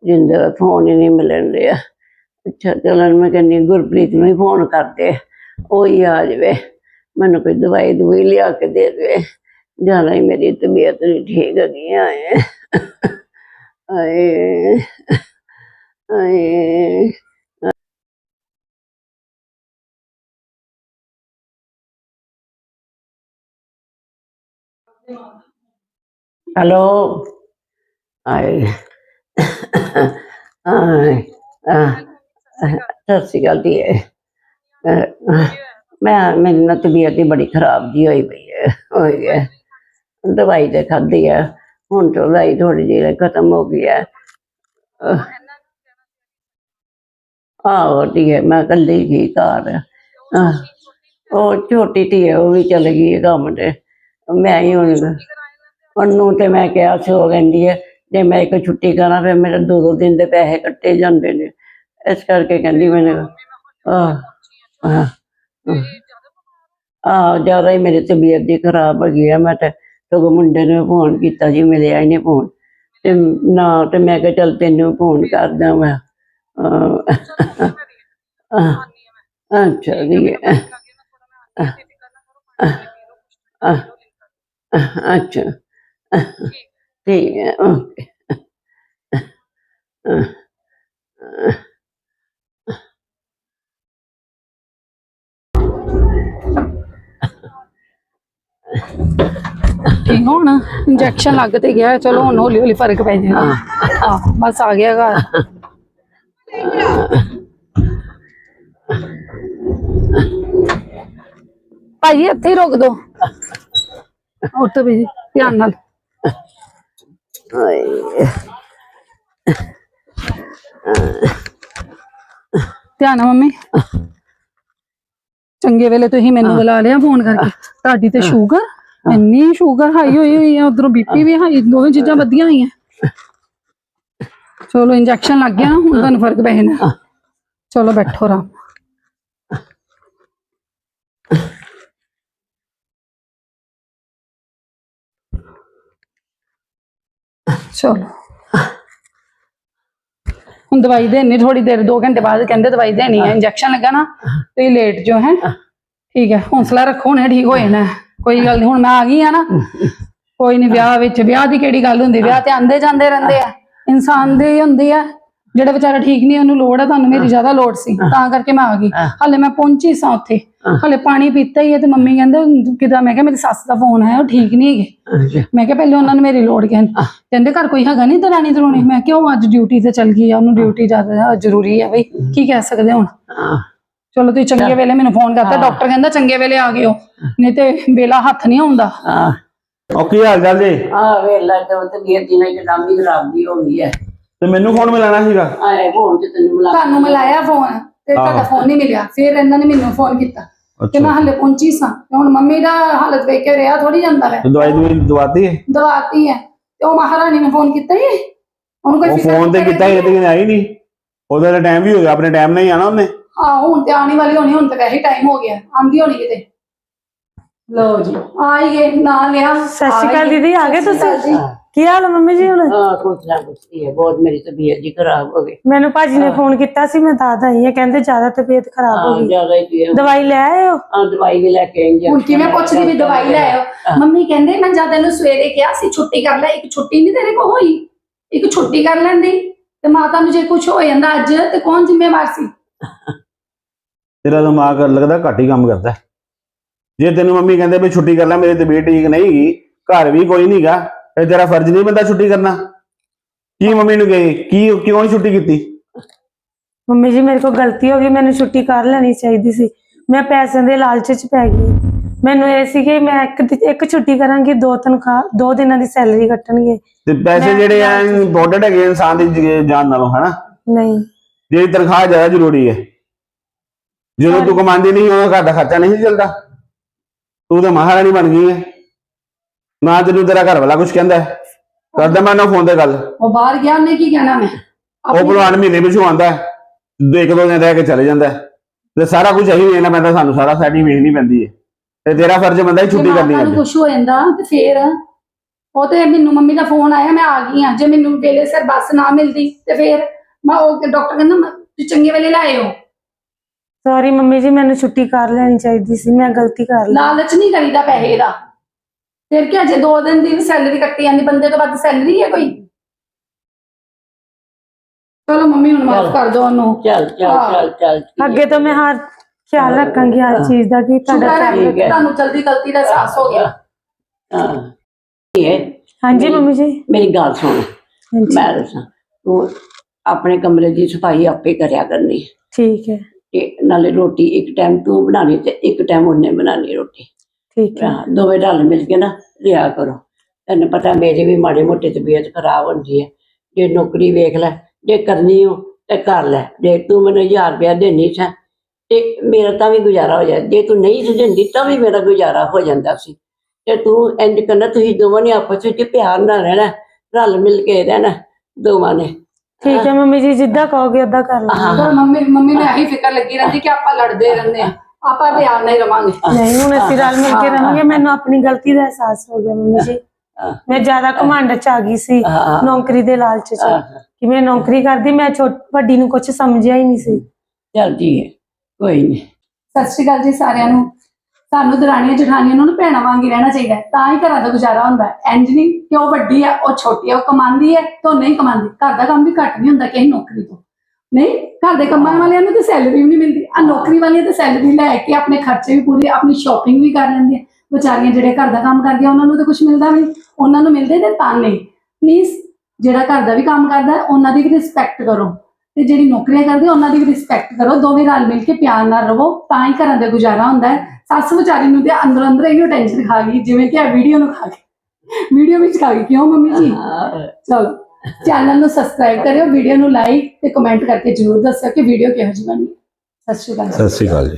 ਜਿੰਦਾ ਦਾ ਫੋਨ ਹੀ ਨਹੀਂ ਮਿਲਣ ਰਿਹਾ। ਅੱਛਾ ਚਲਣ ਮੈਂ ਕਹਿੰਦੀ ਗੁਰਪ੍ਰੀਤ ਨੂੰ ਹੀ ਫੋਨ ਕਰਦੇ ਉਹ ਹੀ ਆ ਜਾਵੇ। ਮੈਨੂੰ ਕੋਈ ਦਵਾਈ ਦਵਾਈ ਲਿਆ ਕੇ ਦੇ ਦੇਵੇ। ਜਾਣਾ ਹੀ ਮੇਰੀ ਤਬੀਅਤ ਨਹੀਂ ਠੀਕ ਹੈਗੀ, ਆਏ। ਆਏ ਆਏ। ਹੈਲੋ ਆਏ ਆਏ ਸਤਿ ਸ਼੍ਰੀ ਅਕਾਲ ਜੀ। ਮੈਂ ਮੇਰੀ ਨਾ ਤਬੀਅਤ ਹੀ ਬੜੀ ਖਰਾਬ ਜੀ ਹੋਈ ਪਈ ਹੈ ਹੋਈ ਹੈ। ਦਵਾਈ ਤੇ ਖਾਧੀ ਹੈ ਹੁਣ ਤੋਂ ਦਵਾਈ ਥੋੜੀ ਜਿਹੀ ਖਤਮ ਹੋ ਗਈ ਹੈ। ਅਹ, ਆਹੋ ਧੀਏ ਮੈਂ ਕੱਲੀ ਗਈ ਘਰ। ਉਹ ਛੋਟੀ ਧੀ ਹੈ ਉਹ ਵੀ ਚਲ ਗਈ ਹੈ ਕੰਮ ਤੇ। ਮੈਂ ਹੀ ਹੁਣ ਉਹਨੂੰ ਤੇ ਮੈਂ ਕਿਹਾ ਸੀ ਉਹ ਕਹਿੰਦੀ ਹੈ ਜੇ ਮੈਂ ਇੱਕ ਛੁੱਟੀ ਕਰਾਂ ਫਿਰ ਮੇਰੇ ਦੋ ਦੋ ਦਿਨ ਦੇ ਪੈਸੇ ਕੱਟੇ ਜਾਂਦੇ ਨੇ। ਇਸ ਕਰਕੇ ਕਹਿੰਦੀ ਮੈਨੂੰ ਆਹ ਆਹ ਜ਼ਿਆਦਾ ਹੀ ਮੇਰੀ ਤਬੀਅਤ ਦੀ ਖਰਾਬ ਹੋ ਗਈ ਹੈ ਮੈਂ ਤੇ ਸਗੋਂ ਮੁੰਡੇ ਨੂੰ ਫੋਨ ਕੀਤਾ ਜੀ ਮਿਲਿਆ ਹੀ ਨਹੀਂ ਫੋਨ। ਤੇ ਨਾ ਤੇ ਮੈਂ ਕਿਹਾ ਚੱਲ ਤੈਨੂੰ ਫੋਨ ਕਰਦਾ ਮੈਂ ਅੱਛਾ ਜੀ ਅਹ, ਅਹ, ਅੱਛਾ। ਠੀਕ ਹੈ ਓਕੇ। ਠੀਕ ਹੁਣ? ਇੰਜੈਕਸ਼ਨ ਲੱਗ ਤੇ ਗਿਆ ਚਲੋ ਹੁਣ ਹੌਲੀ ਹੌਲੀ ਫ਼ਰਕ ਪੈ ਜਾਏਗਾ ਹਾਂ ਬਸ ਆ ਗਿਆ ਘਰ। ਭਾਈ ਇੱਥੇ ਹੀ ਰੋਕ ਦੋ। ਉੱਠ ਵੀ ਧਿਆਨ ਨਾਲ ਹਾਏ ਧਿਆਨ ਨਾਲ ਮੰਮੀ ਚੰਗੇ ਵੇਲੇ ਤੁਸੀਂ ਮੈਨੂੰ ਬੁਲਾ ਲਿਆ ਫੋਨ ਕਰਕੇ ਤੁਹਾਡੀ ਤੇ ਸ਼ੂਗਰ ਇੰਨੀ ਸ਼ੂਗਰ ਹਾਈ ਹੋਈ ਹੋਈ ਹੈ ਉਧਰੋਂ ਬੀਪੀ ਵੀ ਹਾਈ ਦੋਵੇਂ ਚੀਜ਼ਾਂ ਵਧੀਆਂ ਹੋਈਆਂ ਚਲੋ ਇੰਜੈਕਸ਼ਨ ਲੱਗ ਗਿਆ ਨਾ ਹੁਣ ਤੁਹਾਨੂੰ ਫ਼ਰਕ ਪੈ ਜਾਣਾ ਚਲੋ ਬੈਠੋ ਆਰਾਮ ਚਲੋ। ਹੁਣ ਦਵਾਈ ਦੇਣੀ ਥੋੜੀ ਦੇਰ 2 ਘੰਟੇ ਬਾਅਦ ਕਹਿੰਦੇ ਦਵਾਈ ਦੇਣੀ ਹੈ ਇੰਜੈਕਸ਼ਨ ਲੱਗਾ ਨਾ, ਤੁਸੀਂ ਲੇਟ ਜੋ ਹੈ। ਠੀਕ ਹੈ, ਹੌਸਲਾ ਰੱਖੋ, ਹੁਣ ਠੀਕ ਹੋ ਜਾਣਾ ਕੋਈ ਗੱਲ ਨਹੀਂ ਹੁਣ ਮੈਂ ਆ ਗਈ ਆ ਨਾ। ਕੋਈ ਨਹੀਂ ਵਿਆਹ ਵਿੱਚ, ਵਿਆਹ ਦੀ ਕਿਹੜੀ ਗੱਲ ਹੁੰਦੀ? ਵਿਆਹ ਤੇ ਆਂਦੇ ਜਾਂਦੇ ਰਹਿੰਦੇ ਆ। ਇਨਸਾਨ ਦੇ ਹੀ ਹੁੰਦੇ ਆ। ਜਿਹੜਾ ਵਿਚਾਰਾ ਠੀਕ ਨਹੀਂ ਉਹਨੂੰ ਲੋੜ ਹੈ ਤੁਹਾਨੂੰ ਮੇਰੀ ਜ਼ਿਆਦਾ ਲੋੜ ਸੀ ਤਾਂ ਕਰਕੇ ਮੈਂ ਆ ਗਈ। ਹਾਲੇ ਮੈਂ ਪਹੁੰਚੀ ਸਾਂ ਉੱਥੇ। ਹਾਲੇ ਪਾਣੀ ਪੀਤਾ ਹੀ ਹੈ ਤੇ ਮੰਮੀ ਕਹਿੰਦੇ ਕਿਦਾਂ? ਮੈਂ ਕਿਹਾ ਮੇਰੀ ਸੱਸ ਦਾ ਫੋਨ ਆਇਆ ਉਹ ਠੀਕ ਨਹੀਂ ਹੈਗੇ। ਮੈਂ ਕਿਹਾ ਪਹਿਲੇ ਉਹਨਾਂ ਨੇ ਮੇਰੀ ਲੋੜ ਕਹਿੰਦੇ ਕਹਿੰਦੇ ਘਰ ਕੋਈ ਹੈਗਾ ਨਹੀਂ ਦਰਾਣੀ ਦਰੋਣੀ? ਮੈਂ ਕਿਹਾ ਉਹ ਅੱਜ ਡਿਊਟੀ ਤੇ ਚਲ ਗਈ ਆ ਉਹਨੂੰ ਡਿਊਟੀ ਜ਼ਿਆਦਾ ਜ਼ਰੂਰੀ ਹੈ ਬਈ। ਕੀ ਕਹਿ ਸਕਦੇ ਹੁਣ? ਚਲੋ ਤੁਸੀਂ ਚੰਗੇ ਵੇਲੇ ਮੈਨੂੰ ਫੋਨ ਕਰਤਾ। ਡਾਕਟਰ ਕਹਿੰਦਾ ਚੰਗੇ ਵੇਲੇ ਆ ਗਿਓ ਨਹੀਂ ਤੇ ਵੇਲਾ ਹੱਥ ਨਹੀਂ ਆਉਂਦਾ। ਆ ਉਹ ਕੀ ਹਾਲ ਚਾਲ ਜੀ? ਆ ਵੇਲਾ ਤੇ ਉਹ ਤੇ ਵੀਰ ਜੀ ਨੇ ਇੱਕਦਮ ਹੀ ਖਰਾਬ ਦੀ ਹੋ ਗਈ ਹੈ। ਤੇ ਮੈਨੂੰ ਫੋਨ ਮਿਲਾਣਾ ਸੀਗਾ? ਆਏ ਫੋਨ ਤੇ ਤੈਨੂੰ ਮਿਲਾ ਤੁਹਾਨੂੰ ਮਿਲਾਇਆ ਫੋਨ ਤੇ ਤੁਹਾਡਾ। ਫੋਨ ਨਹੀਂ ਮਿਲਿਆ। ਫਿਰ ਇਹਨਾਂ ਨੇ ਮੈਨੂੰ ਫੋਨ ਕੀਤਾ। ਤੇ ਮੈਂ ਹਲੇ ਪਹੁੰਚੀ ਸਾਂ। ਤੇ ਹੁਣ ਮੰਮੀ ਦਾ ਹਾਲਤ ਵੇਖ ਕੇ ਰਿਹਾ ਥੋੜੀ ਜਾਂਦਾ ਹੈ। ਦਵਾਈ ਦਵਾਈ ਦਵਾਤੀ ਹੈ? ਦਵਾਤੀ ਹੈ। ਤੇ ਉਹ ਮਹਾਰਾਣੀ ਨੇ ਫੋਨ ਕੀਤਾ ਹੀ ਉਹਨੂੰ ਕੋਈ ਫੋਨ ਤੇ ਨਹੀਂ ਕੀਤਾ ਇਹ ਤੇ ਆਈ ਨਹੀਂ। ਉਹਦਾ ਤਾਂ ਟਾਈਮ ਵੀ ਹੋ ਗਿਆ ਆਪਣੇ ਟਾਈਮ ਨਾਲ ਹੀ ਆਣਾ ਉਹਨੇ। ਹਾਂ ਹੁਣ ਤੇ ਆਉਣੀ ਵਾਲੀ ਹੋਣੀ ਹੁਣ ਤੇ ਵੈਸੇ ਟਾਈਮ ਹੋ ਗਿਆ। ਆਂਦੀ ਹੋਣੀ ਕਿਤੇ। ਲੋ ਜੀ। ਆ ਹੀ ਗਏ ਨਾ ਲਿਆ। ਸਤਿ ਸ਼੍ਰੀ ਅਕਾਲ ਦੀਦੀ ਆ ਗਏ ਤੁਸੀਂ? ਜੀ। ਕੀ ਹਾਲ ਮੰਮੀ ਜੀ ਹੁਣ? ਆ ਕੁਛ ਨਾ ਕੁਛ ਹੀ ਹੈ ਬਹੁਤ ਮੇਰੀ ਤਬੀਅਤ ਜੀ ਖਰਾਬ ਹੋ ਗਈ। ਮੈਨੂੰ ਭਾਜੀ ਨੇ ਫੋਨ ਕੀਤਾ ਸੀ ਮੈਂ ਦੱਸ ਆਈ ਹਾਂ ਕਹਿੰਦੇ ਜ਼ਿਆਦਾ ਤਬੀਅਤ ਖਰਾਬ ਹੋ ਹਾਂ ਗਈ। ਜ਼ਿਆਦਾ ਹੀ ਪੀਏ ਦਵਾਈ ਲੈ ਆਏ ਹੋ ਆ ਦਵਾਈ ਵੀ ਲੈ ਕੇ ਆਈ ਹੁਣ ਕਿਵੇਂ ਪੁੱਛਦੀ ਵੀ ਦਵਾਈ ਲੈ ਆਓ ਮੰਮੀ ਕਹਿੰਦੇ ਮੈਂ ਜਦ ਇਹਨੂੰ ਸਵੇਰੇ ਕਿਹਾ ਸੀ ਛੁੱਟੀ ਕਰ ਲੈ ਇੱਕ ਛੁੱਟੀ ਨਹੀਂ ਤੇਰੇ ਕੋਲ ਹੋਈ? ਇੱਕ ਛੁੱਟੀ ਕਰ ਲੈਂਦੀ? ਤੇ ਮਾਤਾ ਨੂੰ ਜੇ ਕੁਝ ਹੋ ਜਾਂਦਾ ਅੱਜ ਤੇ ਕੌਣ ਜ਼ਿੰਮੇਵਾਰ ਸੀ? ਤੇਰਾ ਦਿਮਾਗ ਲੱਗਦਾ ਘੱਟ ਹੀ ਕੰਮ ਕਰਦਾ। ਹੈ। ਜੇ ਤੈਨੂੰ ਮੰਮੀ ਕਹਿੰਦੇ ਵੀ ਛੁੱਟੀ ਕਰ ਲੈ ਮੇਰੀ ਤਬੀਅਤ ਠੀਕ ਨਹੀਂ ਹੈਗੀ ਘਰ ਵੀ ਕੋਈ ਨਹੀਂਗਾ ਤੇ ਤੇਰਾ ਫਰਜ਼ ਨਹੀਂ ਬੰਦਾ ਛੁੱਟੀ ਕਰਨਾ। ਕੀ ਮੰਮੀ ਨੂੰ ਕਹੇ? ਕੀ ਕਿਉਂ ਨੀ ਛੁੱਟੀ ਕੀਤੀ? ਮੰਮੀ ਜੀ ਮੇਰੇ ਕੋਲ ਗਲਤੀ ਹੋ ਗਈ ਮੈਨੂੰ ਛੁੱਟੀ ਕਰ ਲੈਣੀ ਚਾਹੀਦੀ ਸੀ। ਮੈਂ ਪੈਸਿਆਂ ਦੇ ਲਾਲਚ 'ਚ ਪੈ ਗਈ। ਮੈਨੂੰ ਇਹ ਸੀ ਕਿ ਮੈਂ ਇੱਕ ਇੱਕ ਛੁੱਟੀ ਕਰਾਂਗੀ ਦੋ ਤਨਖਾਹ ਦੋ ਦਿਨਾਂ ਦੀ ਸੈਲਰੀ ਕੱਟਣਗੇ। ਤੇ ਪੈਸੇ ਜਿਹੜੇ ਆ ਇੰਪੋਰਟੈਂਟ ਹੈਗੇ ਇਨਸਾਨ ਦੀ ਜਾਨ ਨਾਲੋਂ ਹਨਾ? ਨਹੀਂ। ਜਿਹੜੀ ਤਨਖਾਹ ਜ਼ਿਆਦਾ ਜ਼ਰੂਰੀ ਹੈ। ਜਦੋਂ ਤੂੰ ਕਮਾਉਂਦੀ ਨਹੀਂ ਉਹਨਾਂ ਘਰ ਦਾ ਖਰਚਾ ਨਹੀਂ ਚੱਲਦਾ। ਤੂੰ ਤਾਂ ਮਹਾਰਾਣੀ ਬਣ ਗਈ ਹੈ। ਨਾ ਤੈਨੂੰ ਤੇਰਾ ਘਰ ਵਾਲਾ ਕੁਝ ਕਹਿੰਦਾ ਹੈ। ਕਰਦਾ ਮੈਂ ਨਾ ਫੋਨ ਤੇ ਗੱਲ। ਉਹ ਬਾਹਰ ਗਿਆ ਉਹਨੇ ਕੀ ਕਹਿਣਾ ਮੈਂ? ਉਹ ਆਪਣੀ- ਭਲਵਾਨ ਮਹੀਨੇ ਵਿੱਚ ਆਉਂਦਾ ਹੈ। ਦੋ ਇੱਕ ਦੋ ਦਿਨ ਰਹਿ ਕੇ ਚਲੇ ਜਾਂਦਾ ਹੈ। ਤੇ ਸਾਰਾ ਕੁਝ ਇਹੀ ਵੇਖਣਾ ਪੈਂਦਾ ਸਾਨੂੰ ਸਾਰਾ ਸਾਡੀ ਵੇਖਣੀ ਪੈਂਦੀ ਹੈ। ਤੇ ਤੇਰਾ ਫਰਜ਼ ਬੰਦਾ ਹੀ ਛੁੱਟੀ ਜੇ ਕਰਨੀ ਮਾਤਾ ਨੂੰ ਕੁਝ ਹੋ ਜਾਂਦਾ ਤੇ ਫੇਰ? ਉਹ ਤੇ ਮੈਨੂੰ ਮੰਮੀ ਦਾ ਫੋਨ ਆਇਆ ਮੈਂ ਆ ਗਈ ਆ ਜੇ ਮੈਨੂੰ ਵੇਲੇ ਸਿਰ ਬੱਸ ਨਾ ਮਿਲਦੀ ਤੇ ਫੇਰ? ਮੈਂ ਉਹ ਡਾਕਟਰ ਕਹਿੰਦਾ ਮੈਂ- ਤੁਸੀਂ ਚੰਗੇ ਵੇਲੇ ਲਾਏ ਹੋ। ਸੌਰੀ ਮੰਮੀ ਜੀ ਮੈਨੂੰ ਛੁੱਟੀ ਕਰ ਲੈਣੀ ਚਾਹੀਦੀ ਸੀ ਮੈਂ ਗਲਤੀ ਕਰ ਲਈ। ਲਾਲਚ ਨਹੀਂ ਕਰੀਦਾ ਪੈਸੇ ਦਾ। ਫਿਰ ਕੀ ਅਜੇ ਦੋ ਦਿਨ ਦੀ ਸੈਲਰੀ ਕੱਟੀ ਜਾਂਦੀ ਬੰਦੇ ਤੋਂ ਵੱਧ ਸੈਲਰੀ ਹੈ ਕੋਈ? ਚਲੋ ਮੰਮੀ ਹੁਣ ਮਾਫ। ਕਰ ਦਿਓ ਉਹਨੂੰ। ਚੱਲ ਚੱਲ। ਚੱਲ ਚੱਲ ਅੱਗੇ ਤੋਂ ਮੈਂ ਹਰ ਖਿਆਲ ਰੱਖਾਂਗੀ ਹਰ ਚੀਜ਼ ਦਾ ਕਿ ਤੁਹਾਡਾ ਸ਼ੁਕਰ ਹੈ ਧਿਆਨ ਠੀਕ ਹੈ। ਤੁਹਾਨੂੰ ਜਲਦੀ ਗਲਤੀ ਦਾ ਅਹਿਸਾਸ ਹੋ ਗਿਆ। ਹਾਂ। ਇਹ ਹਾਂਜੀ ਮੰਮੀ ਜੀ। ਮੇਰੀ ਗੱਲ ਸੁਣ। ਹਾਂਜੀ। ਮੈਂ ਦੱਸਾਂ ਤੂੰ ਆਪਣੇ ਕਮਰੇ ਦੀ ਸਫ਼ਾਈ ਆਪੇ ਕਰਿਆ ਕਰਨੀ। ਠੀਕ ਹੈ। ਤੇ ਨਾਲੇ ਰੋਟੀ ਇੱਕ ਟਾਈਮ ਤੂੰ ਬਣਾਣੀ ਤੇ ਇੱਕ ਟਾਈਮ ਉਹਨੇ ਬਣਾਣੀ ਰੋਟੀ। ਠੀਕ ਹੈ। ਹਾਂ, ਦੋਵੇਂ ਰਲ ਮਿਲ ਕੇ ਨਾ ਲਿਆ ਕਰੋ। ਤੈਨੂੰ ਪਤਾ ਮੇਰੀ ਵੀ ਮਾੜੀ ਮੋਟੀ ਤਬੀਅਤ ਖਰਾਬ ਹੁੰਦੀ ਹੈ। ਜੇ ਨੌਕਰੀ ਵੇਖ ਲੈ ਜੇ ਕਰਨੀ ਹੋ ਤੇ ਕਰ ਲੈ। ਜੇ ਤੂੰ ਮੈਨੂੰ 1000 ਰੁਪਇਆ ਦੇਣੀ ਸੀ ਤੇ ਮੇਰਾ ਤਾਂ ਵੀ ਗੁਜ਼ਾਰਾ ਹੋ ਜਾਂਦਾ। ਜੇ ਤੂੰ ਨਹੀਂ ਸੀ ਦਿੰਦੀ ਤਾਂ ਵੀ ਮੇਰਾ ਗੁਜ਼ਾਰਾ ਹੋ ਜਾਂਦਾ ਸੀ। ਤੇ ਤੂੰ ਇੰਜ ਕਰਨਾ ਤੁਸੀਂ ਦੋਵਾਂ ਨੇ ਆਪਸ ਵਿੱਚ ਪਿਆਰ ਨਾਲ ਰਹਿਣਾ ਰਲ ਮਿਲ ਕੇ ਰਹਿਣਾ ਦੋਵਾਂ ਨੇ। ਠੀਕ ਹੈ ਮੰਮੀ ਜੀ ਜਿੱਦਾਂ ਕਹੋਗੇ ਓਦਾਂ ਕਰ ਲਾਂਗੇ ਪਰ ਮੰਮੀ ਮੰਮੀ ਨੂੰ ਇਹੀ ਫਿਕਰ ਲੱਗੀ ਰਹਿੰਦੀ ਕਿ ਆਪਾਂ ਲੜਦੇ ਰਹਿੰਦੇ ਆ ਆਪਾਂ ਪਿਆਰ ਨਾਲ ਹੀ ਰਵਾਂਗੇ। ਨਹੀਂ ਹੁਣ ਅਸੀਂ ਰਲ ਮਿਲ ਕੇ ਰਹਾਂਗੇ ਮੈਨੂੰ ਆਪਣੀ ਗਲਤੀ ਦਾ ਅਹਿਸਾਸ ਹੋ ਗਿਆ ਮੰਮੀ ਜੀ। ਮੈਂ ਜ਼ਿਆਦਾ ਘਮੰਡ ਚ ਆ ਗਈ ਸੀ। ਨੌਕਰੀ ਦੇ ਲਾਲਚ ਚ। ਕਿ ਮੈਂ ਨੌਕਰੀ ਕਰਦੀ ਮੈਂ ਛੋਟ ਵੱਡੀ ਨੂੰ ਕੁਝ ਸਮਝਿਆ ਹੀ ਨਹੀਂ ਸੀ। ਚੱਲ ਜੀ ਕੋਈ ਨਹੀਂ। ਸਤਿ ਸ਼੍ਰੀ ਅਕਾਲ ਜੀ ਸਾਰਿਆਂ ਨੂੰ। ਸਾਨੂੰ ਦਰਾਣੀਆਂ ਜਠਾਣੀਆਂ ਨੂੰ ਨਾ ਭੈਣਾਂ ਵਾਂਗ ਹੀ ਰਹਿਣਾ ਚਾਹੀਦਾ। ਤਾਂ ਹੀ ਘਰਾਂ ਦਾ ਗੁਜ਼ਾਰਾ ਹੁੰਦਾ ਹੈ। ਇੰਜ ਨਹੀਂ ਕਿ ਉਹ ਵੱਡੀ ਹੈ ਉਹ ਛੋਟੀ ਹੈ ਉਹ ਕਮਾਉਂਦੀ ਹੈ ਤੇ ਉਹ ਨਹੀਂ ਕਮਾਉਂਦੀ ਘਰ ਦਾ ਕੰਮ ਵੀ ਘੱਟ ਨਹੀਂ ਹੁੰਦਾ ਕਿਸੇ ਨੌਕਰੀ ਤੋਂ। ਨਹੀਂ ਘਰ ਦੇ ਕੰਮਾਂ ਵਾਲਿਆਂ ਨੂੰ ਤਾਂ ਸੈਲਰੀ ਵੀ ਨਹੀਂ ਮਿਲਦੀ। ਆ ਨੌਕਰੀ ਵਾਲੀਆਂ ਤਾਂ ਸੈਲਰੀ ਲੈ ਕੇ ਆਪਣੇ ਖਰਚੇ ਵੀ ਪੂਰੇ ਆਪਣੀ ਸ਼ਾਪਿੰਗ ਵੀ ਕਰ ਲੈਂਦੀਆਂ। ਵਿਚਾਰੀਆਂ ਜਿਹੜੇ ਘਰ ਦਾ ਕੰਮ ਕਰਦੀਆਂ ਉਹਨਾਂ ਨੂੰ ਤਾਂ ਕੁਝ ਮਿਲਦਾ ਨਹੀਂ। ਉਹਨਾਂ ਨੂੰ ਮਿਲਦੇ ਤੇ ਤਾਂ ਨਹੀਂ। ਪਲੀਜ਼ ਜਿਹੜਾ ਘਰ ਦਾ ਵੀ ਕੰਮ ਕਰਦਾ ਉਹਨਾਂ ਦੀ ਵੀ ਰਿਸਪੈਕਟ ਕਰੋ। ਤੇ ਜਿਹੜੀ ਨੌਕਰੀਆਂ ਕਰਦੇ ਉਹਨਾਂ ਦੀ ਵੀ ਰਿਸਪੈਕਟ ਕਰੋ। ਦੋਵੇਂ ਰਲ ਮਿਲ ਕੇ ਪਿਆਰ ਨਾਲ ਰਹੋ ਤਾਂ ਹੀ ਘਰਾਂ ਦਾ ਗੁਜ਼ਾਰਾ ਹੁੰਦਾ ਹੈ। ਸੱਸ ਵਿਚਾਰੀ ਨੂੰ ਤੇ ਅੰਦਰ ਅੰਦਰ ਇਹੋ ਟੈਨਸ਼ਨ ਖਾ ਗਈ ਜਿਵੇਂ ਕਿ ਇਹ ਵੀਡੀਓ ਨੂੰ ਖਾ ਗਈ। ਵੀਡੀਓ ਵਿੱਚ ਖਾ ਗਈ ਕਿਉਂ ਮੰਮੀ ਜੀ? ਚਲੋ। ਚੈਨਲ ਨੂੰ ਸਬਸਕ੍ਰਾਈਬ ਕਰਿਓ ਵੀਡੀਓ ਨੂੰ ਲਾਈਕ ਤੇ ਕਮੈਂਟ ਕਰਕੇ ਜਰੂਰ ਦੱਸਿਓ ਕਿ ਵੀਡੀਓ ਕਿਹੋ ਜਿਹੀ ਬਣੀ ਸਤਿ ਸ਼੍ਰੀ ਅਕਾਲ ਸਤਿ ਸ੍ਰੀ ਅਕਾਲ ਜੀ।